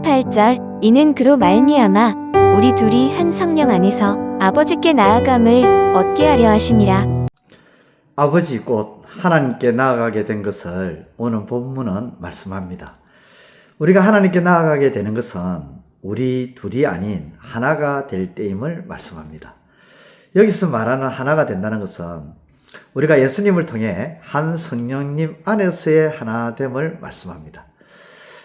18절 이는 그로 말미암아 우리 둘이 한 성령 안에서 아버지께 나아감을 얻게 하려 하심이라 아버지 곧 하나님께 나아가게 된 것을 오늘 본문은 말씀합니다. 우리가 하나님께 나아가게 되는 것은 우리 둘이 아닌 하나가 될 때임을 말씀합니다. 여기서 말하는 하나가 된다는 것은 우리가 예수님을 통해 한 성령님 안에서의 하나됨을 말씀합니다.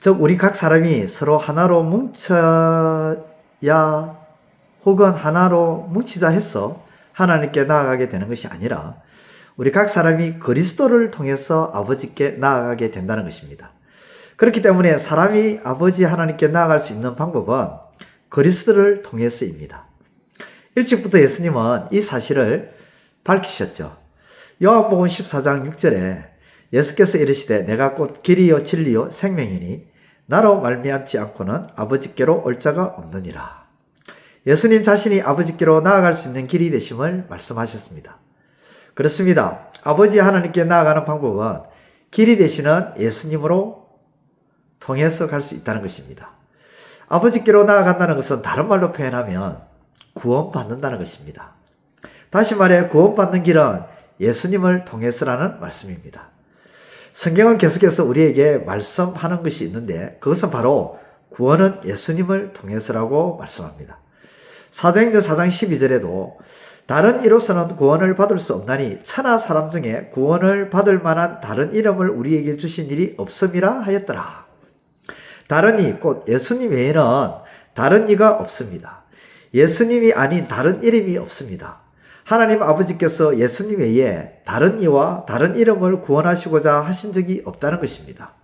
즉, 우리 각 사람이 서로 하나로 뭉쳐야 혹은 하나로 뭉치자 해서 하나님께 나아가게 되는 것이 아니라 우리 각 사람이 그리스도를 통해서 아버지께 나아가게 된다는 것입니다. 그렇기 때문에 사람이 아버지 하나님께 나아갈 수 있는 방법은 그리스도를 통해서입니다. 일찍부터 예수님은 이 사실을 밝히셨죠. 요한복음 14장 6절에 예수께서 이르시되 내가 곧 길이요 진리요 생명이니 나로 말미암지 않고는 아버지께로 올 자가 없느니라. 예수님 자신이 아버지께로 나아갈 수 있는 길이 되심을 말씀하셨습니다. 그렇습니다. 아버지 하나님께 나아가는 방법은 길이 되시는 예수님으로 통해서 갈 수 있다는 것입니다. 아버지께로 나아간다는 것은 다른 말로 표현하면 구원받는다는 것입니다. 다시 말해 구원받는 길은 예수님을 통해서라는 말씀입니다. 성경은 계속해서 우리에게 말씀하는 것이 있는데 그것은 바로 구원은 예수님을 통해서라고 말씀합니다. 사도행전 4장 12절에도 다른 이로서는 구원을 받을 수 없나니 천하 사람 중에 구원을 받을 만한 다른 이름을 우리에게 주신 일이 없음이라 하였더라. 다른 이, 곧 예수님 외에는 다른 이가 없습니다. 예수님이 아닌 다른 이름이 없습니다. 하나님 아버지께서 예수님 외에 다른 이와 다른 이름을 구원하시고자 하신 적이 없다는 것입니다.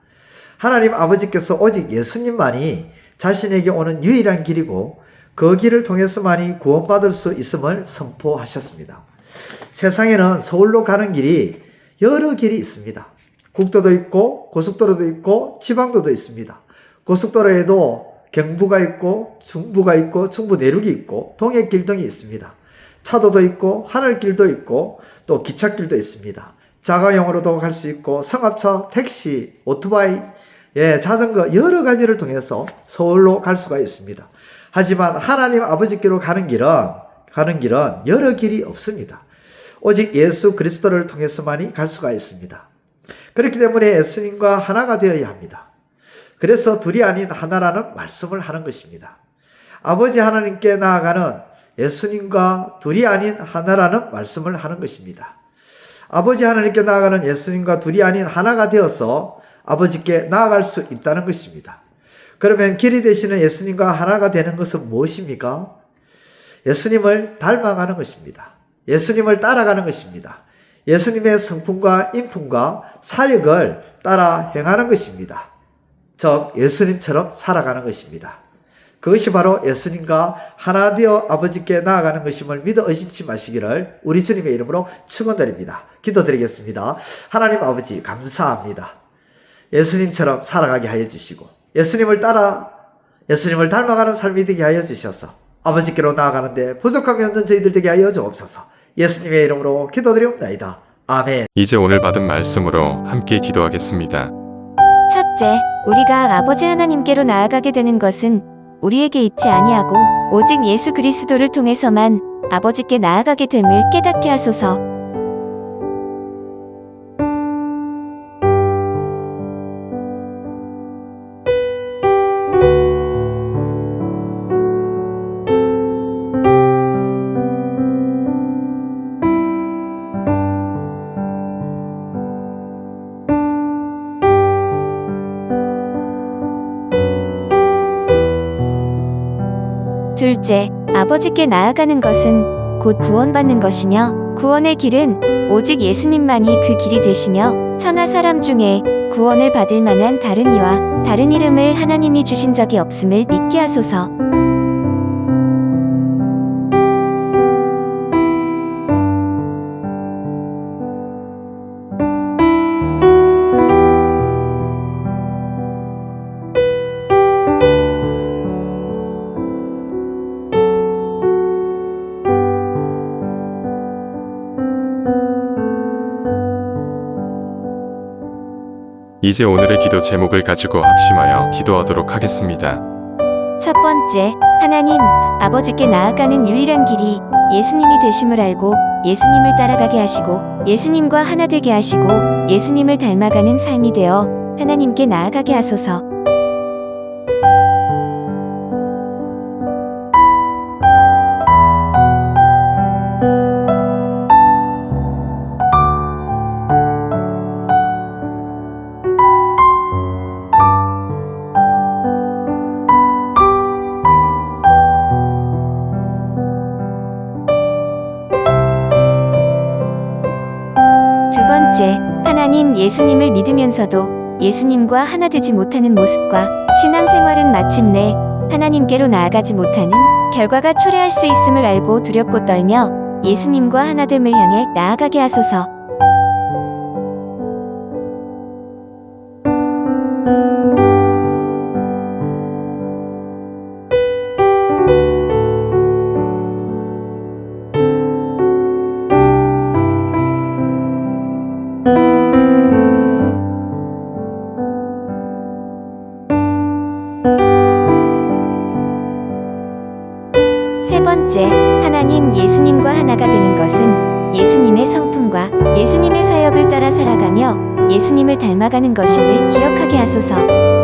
하나님 아버지께서 오직 예수님만이 자신에게 오는 유일한 길이고 그 길을 통해서만이 구원받을 수 있음을 선포하셨습니다. 세상에는 서울로 가는 길이 여러 길이 있습니다. 국도도 있고 고속도로도 있고 지방도도 있습니다. 고속도로에도 경부가 있고 중부가 있고 중부 내륙이 있고 동해길 등이 있습니다. 차도도 있고 하늘길도 있고 또 기찻길도 있습니다. 자가용으로도 갈 수 있고 성합차, 택시, 오토바이, 예, 자전거 여러 가지를 통해서 서울로 갈 수가 있습니다. 하지만 하나님 아버지께로 가는 길은 가는 길은 여러 길이 없습니다. 오직 예수 그리스도를 통해서만이 갈 수가 있습니다. 그렇기 때문에 예수님과 하나가 되어야 합니다. 그래서 둘이 아닌 하나라는 말씀을 하는 것입니다. 아버지 하나님께 나아가는 예수님과 둘이 아닌 하나라는 말씀을 하는 것입니다. 아버지 하나님께 나아가는 예수님과 둘이 아닌 하나가 되어서 아버지께 나아갈 수 있다는 것입니다. 그러면 길이 되시는 예수님과 하나가 되는 것은 무엇입니까? 예수님을 닮아가는 것입니다. 예수님을 따라가는 것입니다. 예수님의 성품과 인품과 사역을 따라 행하는 것입니다. 즉, 예수님처럼 살아가는 것입니다. 그것이 바로 예수님과 하나 되어 아버지께 나아가는 것임을 믿어 의심치 마시기를 우리 주님의 이름으로 축원드립니다. 기도드리겠습니다. 하나님 아버지 감사합니다. 예수님처럼 살아가게 하여 주시고 예수님을 따라 예수님을 닮아가는 삶이 되게 하여 주셔서 아버지께로 나아가는데 부족함이 없는 저희들 되게 하여 주옵소서. 예수님의 이름으로 기도드리옵나이다. 아멘. 이제 오늘 받은 말씀으로 함께 기도하겠습니다. 첫째, 우리가 아버지 하나님께로 나아가게 되는 것은 우리에게 있지 아니하고 오직 예수 그리스도를 통해서만 아버지께 나아가게 됨을 깨닫게 하소서. 둘째, 아버지께 나아가는 것은 곧 구원받는 것이며 구원의 길은 오직 예수님만이 그 길이 되시며 천하 사람 중에 구원을 받을 만한 다른 이와 다른 이름을 하나님이 주신 적이 없음을 믿게 하소서. 이제 오늘의 기도 제목을 가지고 합심하여 기도하도록 하겠습니다. 첫 번째, 하나님, 아버지께 나아가는 유일한 길이 예수님이 되심을 알고 예수님을 따라가게 하시고 예수님과 하나 되게 하시고 예수님을 닮아가는 삶이 되어 하나님께 나아가게 하소서. 번째, 하나님 예수님을 믿으면서도 예수님과 하나 되지 못하는 모습과 신앙생활은 마침내 하나님께로 나아가지 못하는 결과가 초래할 수 있음을 알고 두렵고 떨며 예수님과 하나됨을 향해 나아가게 하소서. 예수님과 하나가 되는 것은 예수님의 성품과 예수님의 사역을 따라 살아가며 예수님을 닮아가는 것임을 기억하게 하소서.